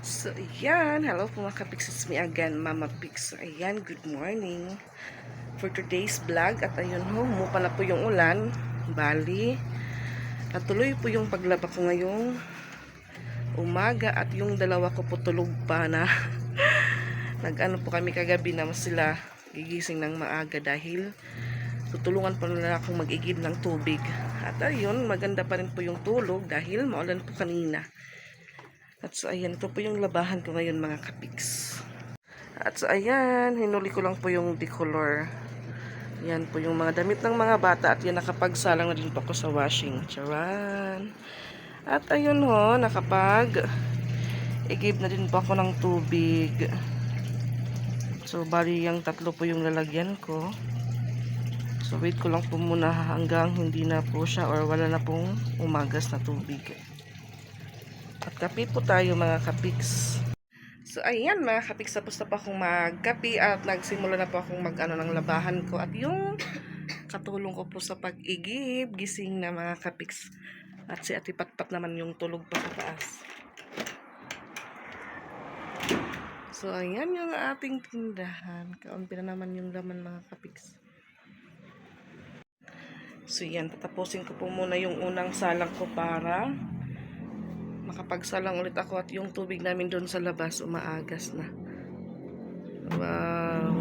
So, ayan. Hello po mga. It's me again, Mama Pix. So, ayan. Good morning. For today's vlog. At ayun ho, umupa na po yung ulan. Bali. At tuloy po yung paglaba ko ngayong umaga. At yung dalawa ko po tulog pa na. Nag-ano po kami kagabi na sila gigising ng maaga dahil tutulungan po nila akong mag-igib ng tubig. At ayun, maganda pa rin po yung tulog dahil maulan po kanina. At so ayan, ito po yung labahan ko ngayon mga kapiks. At so ayan, hinuli ko lang po yung decolor. Yan po yung mga damit ng mga bata at yan nakapagsalang na din po ako sa washing. Charan. At ayun ho, nakapag igib na din po ako ng tubig. So bali yung tatlo po yung lalagyan ko. So wait ko lang po muna hanggang hindi na po siya or wala na pong umagas na tubig. At kape po tayo mga kapiks. So ayan mga kapiks, tapos na po akong magkape at nagsimula na po akong mag ano ng labahan ko. At yung katulong ko po sa pag-igib, gising na mga kapiks. At si Ate Patpat naman yung tulog pa sa taas. So ayan yung ating tindahan. Kaunti na naman yung laman mga kapiks. So yan, tatapusin ko po muna yung unang salang ko para makapagsalang ulit ako at yung tubig namin doon sa labas umaagas na. Wow.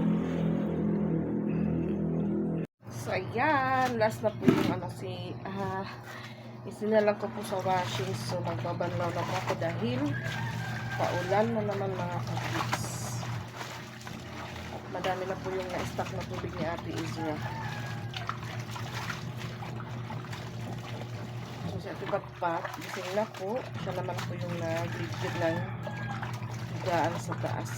So ayan, last na po yung ano si ah isinalang ko po sa washing so magbabanlaw na po ako dahil paulan na naman mga kapits. At madami na po yung na-stock na tubig ni Ate Izra. So, si Ate Patpat, gising na po. Siya naman po yung nag-ligid ng higaan sa taas.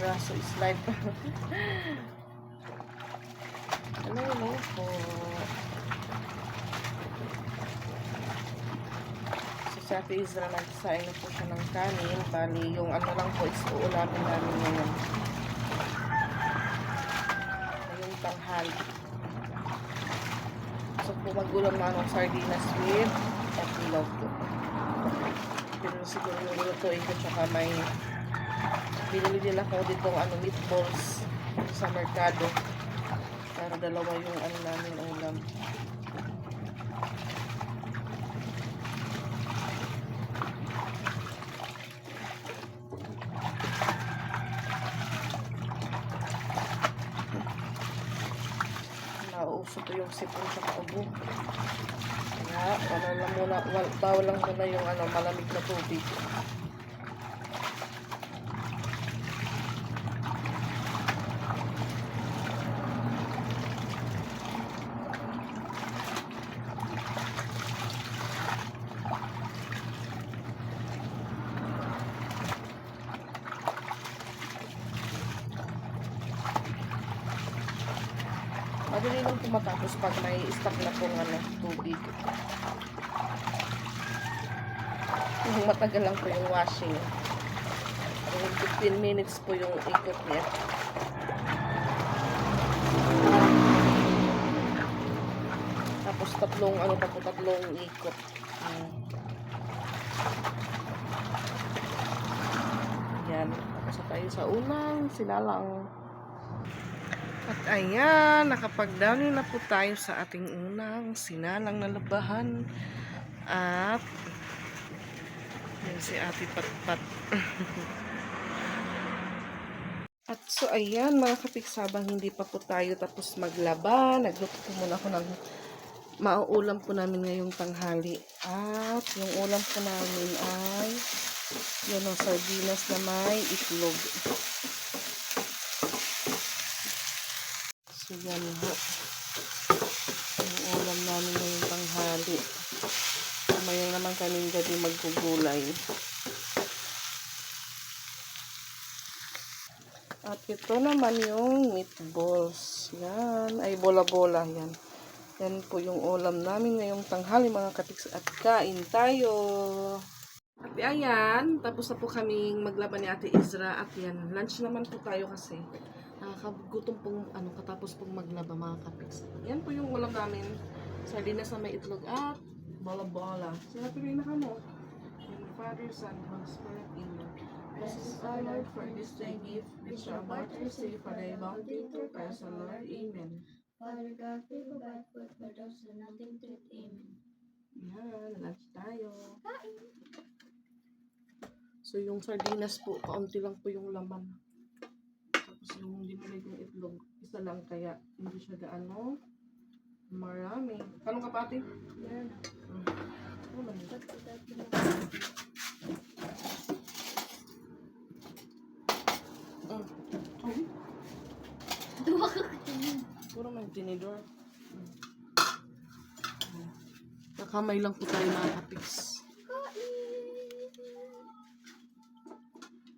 Braso is life. Hello, hello po. So, si Ate Isra nagsain na po siya ng kanin. Bali, yung ano lang po is uulamin namin ngayon. Ngayong tanghali. So, po magulam na ng sardinas with epilaw po. Pero siguro lulutuin ko tsaka may binili din ako dito ano, meatballs sa merkado. Para dalawa yung ano namin ulam. Nauuso to yung sipon sa kaubo. Kaya, wala lang muna, wal, bawal lang muna yung ano, malamig na tubig. Tumatapos pag may stock na pong ano, tubig. Matagal lang po yung washing. Yung 15 minutes po yung ikot niya. Tapos tatlong, ano pa po, tatlong ikot. Yan. Tapos tayo sa unang sinalang. Ayan, nakapagdali na po tayo sa ating unang sinalang na labahan. At yan si Ate Patpat. At so ayan mga kapiksabang hindi pa po tayo tapos maglaba. Nagluto po muna ako ng mauulam po namin ngayong tanghali. At yung ulam po namin ay yun ang sardinas na may itlog. So, yan ho. Yung ulam namin ngayong tanghali. Mamaya naman kaming gabi magugulay. At ito naman yung meatballs. Yan. Ay, bola-bola. Yan. Yan po yung ulam namin ngayong tanghali mga katiks. At kain tayo. At ayan, tapos na po kaming maglaban ni Ate Izra at yan, lunch naman po tayo kasi. Nakakagutom pong ano, katapos pong maglaba mga kapiks. Yan po yung ulam namin. Sardinas na may itlog at bola-bola. Sila tuloy na kamo. In the Father, Son, Holy Spirit, Amen. Bless us, our Lord, for this thy gift, which about to receive for thy bounty to Christ our Lord. Amen. Father God, we provide food for those who nothing to eat. Amen. Yan, lunch tayo. So, yung sardinas po, kaunti lang po yung laman. Yung dinalay kong itlog, isa lang kaya hindi siya gaano marami. Yan. Hmm. Ano ba yun? Ba't without you? Mm. Oh, Duwa ka puro may tinidor. Mm. Mm. Nakamay lang po tayo mga kapiks.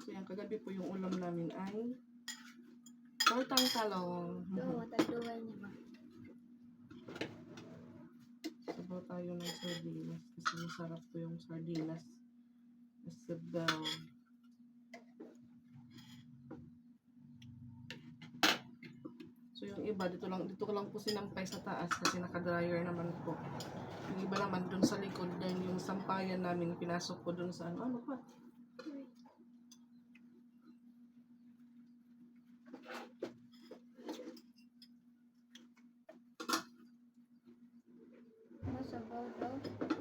So, yan, kagabi po yung ulam namin ay tortang talong. Duwa, taduwa niya ba? Sabaw tayo ng sardinas kasi masarap po yung sardinas. Sabaw. So yung iba dito lang dito ko lang po sinampay sa taas kasi naka-dryer naman po. Yung iba naman dun sa likod then yung sampayan namin pinasok ko dun sa ano ano pa. bakalım.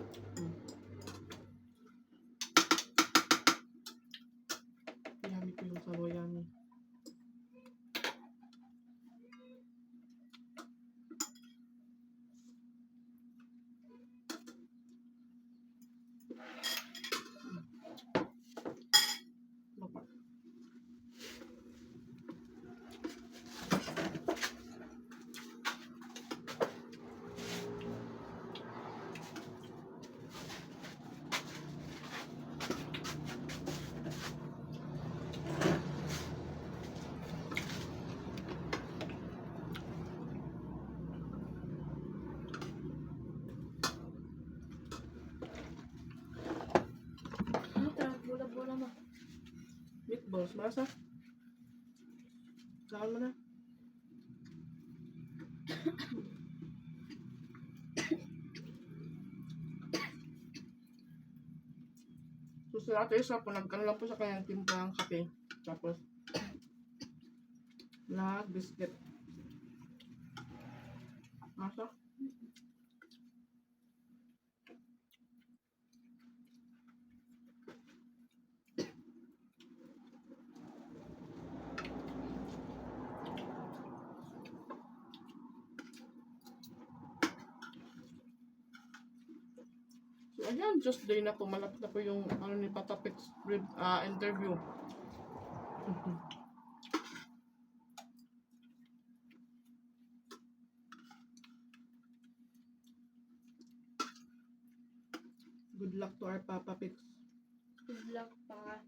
Meatballs, masa? Saan mo na? so, si Ate Isa po, po sa kanyang timpang kape. Tapos, lahat biscuit. Masa? Ayan, just day na po. Malapit na po yung ano ni Patapix uh, interview. Good luck to our Papa Pix. Good luck pa.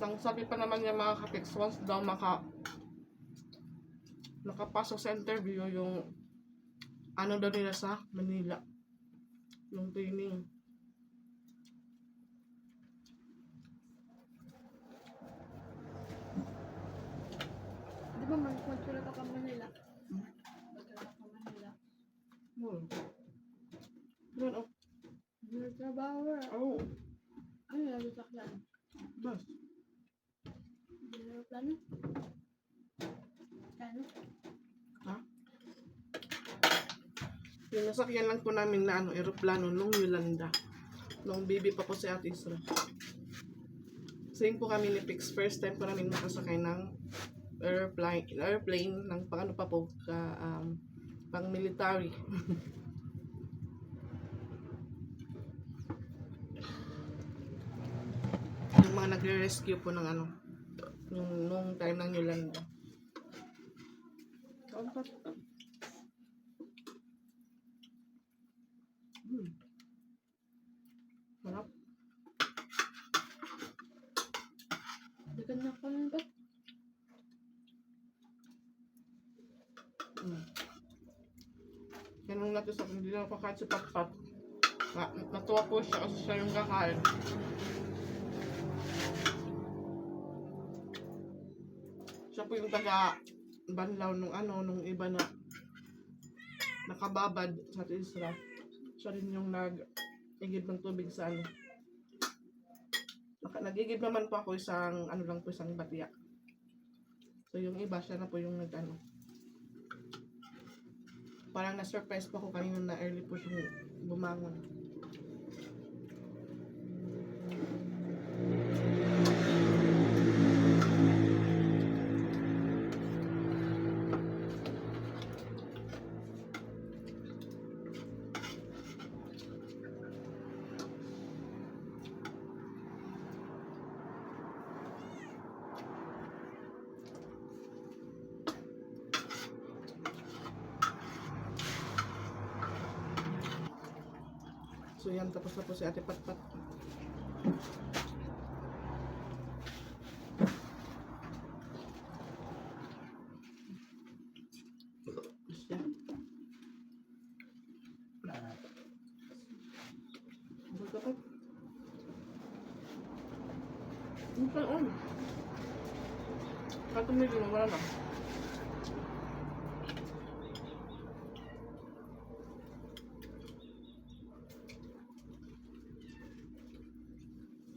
Ang sabi pa naman niya mga kapix, once daw maka nakapasok sa interview yung ano daw nila sa Manila. Yung training. Di ba man, magsulat ako Manila? Magsulat ako Manila. Hmm. Yun, oh. Nagtrabaho ra. Oh, Ano lalo sa bas. Ano plano? Plano? Ha? Yung nasakyan lang po namin na ano, aeroplano nung Yolanda. Nung baby pa po si Ate Isra. Same po kami ni Pix. First time po namin makasakay ng airplane, airplane ng pang ano pa po, ka, um, pang military. yung mga nagre-rescue po ng ano, nung, nung time ng Yolanda. Kaon Hmm. Sarap. Ka na kanin ba? Mm. natin sa hindi na kakain si Patpat. Na, natuwa po siya kasi siya yung kakain. Siya po yung taga banlaw nung ano, nung iba na nakababad sa Isra. Siya rin yung nag igib ng tubig sa ano. Nagigib naman po ako isang ano lang po isang batya. So yung iba siya na po yung nag ano. Parang na-surprise pa ako kanina na early po siyang bumangon. So yan, tapos na po si Ate Patpat. Siya. Ano ka pa? Ano pa on? Katumili mo, wala na.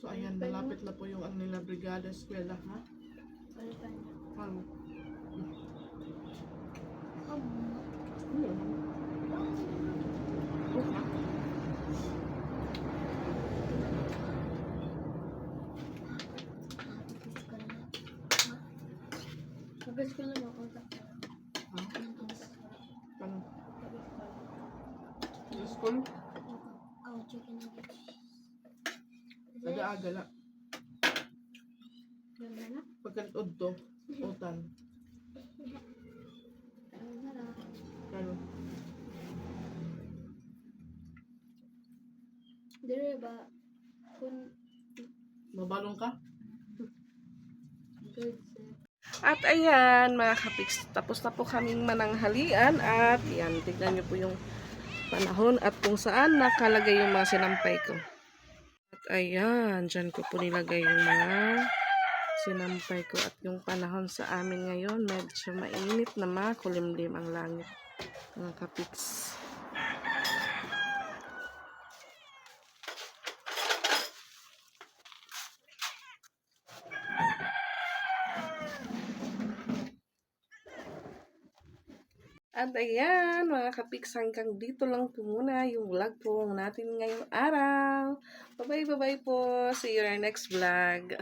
So ayan, malapit na po yung nila Brigada Eskwela, ha? Ano pa niya? Ano? Um, Ano? Oh, ha? Mag-guess ko na ako. Ha? Ano? School? Oh, chicken nuggets. La. Na. Pagkalitod to, utan. Ano? Dire ba? Kung Mabalong ka? good. At ayan, mga kapiks, tapos na po kaming mananghalian at yan, tignan nyo po yung panahon at kung saan nakalagay yung mga sinampay ko. At ayan, dyan ko po nilagay yung mga sinampay ko at yung panahon sa amin ngayon, medyo mainit na makulimlim ang langit, mga kapiks. At ayan, mga kapiks, hanggang dito lang po muna yung vlog po natin ngayong araw. Bye-bye, bye-bye po. See you in our next vlog.